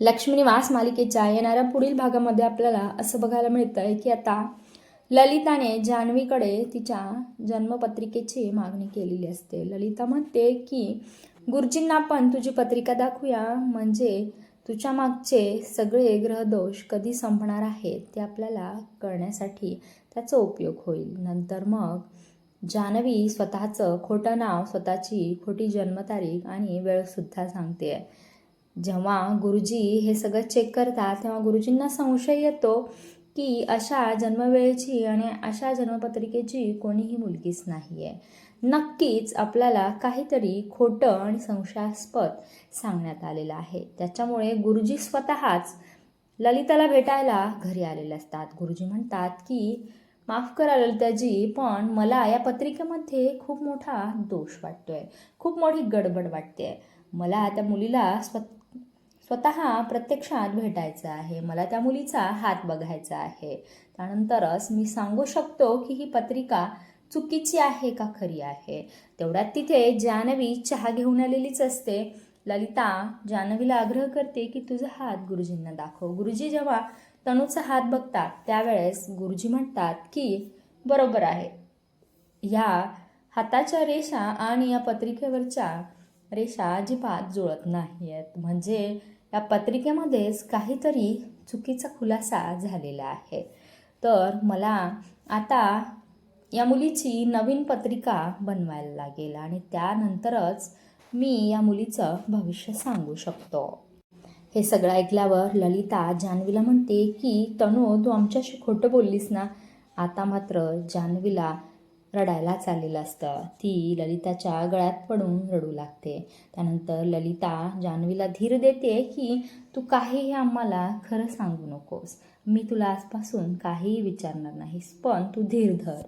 लक्ष्मीनिवास मालिकेच्या येणाऱ्या पुढील भागामध्ये आपल्याला असं बघायला मिळतं आहे की आता ललिताने जान्हवीकडे तिच्या जन्मपत्रिकेची मागणी केलेली असते. ललिता म्हणते की गुरुजींना पण तुझी पत्रिका दाखवूया. म्हणजे तुझ्या मागचे सगळे ग्रहदोष कधी संपणार आहेत ते आपल्याला कळण्यासाठी त्याचा उपयोग होईल. नंतर मग जान्हवी स्वतःचं खोटं नाव स्वतःची खोटी जन्मतारीख आणि वेळसुद्धा सांगते. जेव्हा गुरुजी हे सगळं चेक करतात तेव्हा गुरुजींना संशय येतो की अशा जन्मवेळेची आणि अशा जन्मपत्रिकेची कोणीही मुलगीच नाही आहे नक्कीच आपल्याला काहीतरी खोटं आणि संशयास्पद सांगण्यात आलेलं आहे. त्याच्यामुळे गुरुजी स्वतःच ललिताला भेटायला घरी आलेले असतात. गुरुजी म्हणतात की माफ करा ललिताजी पण मला या पत्रिकेमध्ये खूप मोठा दोष वाटतोय. खूप मोठी गडबड वाटते मला त्या मुलीला स्व स्वतः प्रत्यक्षात भेटायचं आहे. मला त्या मुलीचा हात बघायचा आहे. त्यानंतरच मी सांगू शकतो की ही पत्रिका चुकीची आहे का खरी आहे? तेवढ्यात तिथे जानवी चहा घेऊन आलेलीच असते. ललिता जानवीला आग्रह करते की तुझा हात गुरुजींना दाखव. गुरुजी जेव्हा तनूचा हात बघतात त्यावेळेस गुरुजी म्हणतात की बरोबर आहे. ह्या हाताच्या रेषा आणि या पत्रिकेवरच्या रेषा अजिबात जुळत नाही आहेत म्हणजे या पत्रिकेमध्येच काहीतरी चुकीचा खुलासा झालेला आहे. तर मला आता या मुलीची नवीन पत्रिका बनवायला लागेल आणि त्यानंतरच मी या मुलीचं भविष्य सांगू शकतो. हे सगळं ऐकल्यावर ललिता जान्हवीला म्हणते की तनू तू आमच्याशी खोटं बोललीस ना? आता मात्र जान्हवीला रडायलाच आलेलं असतं. ती ललिताच्या गळ्यात पडून रडू लागते. त्यानंतर ललिता जान्हवीला धीर देते की तू काहीही आम्हाला खरं सांगू नकोस. मी तुला आजपासून काहीही विचारणार नाहीस पण तू धीर धर.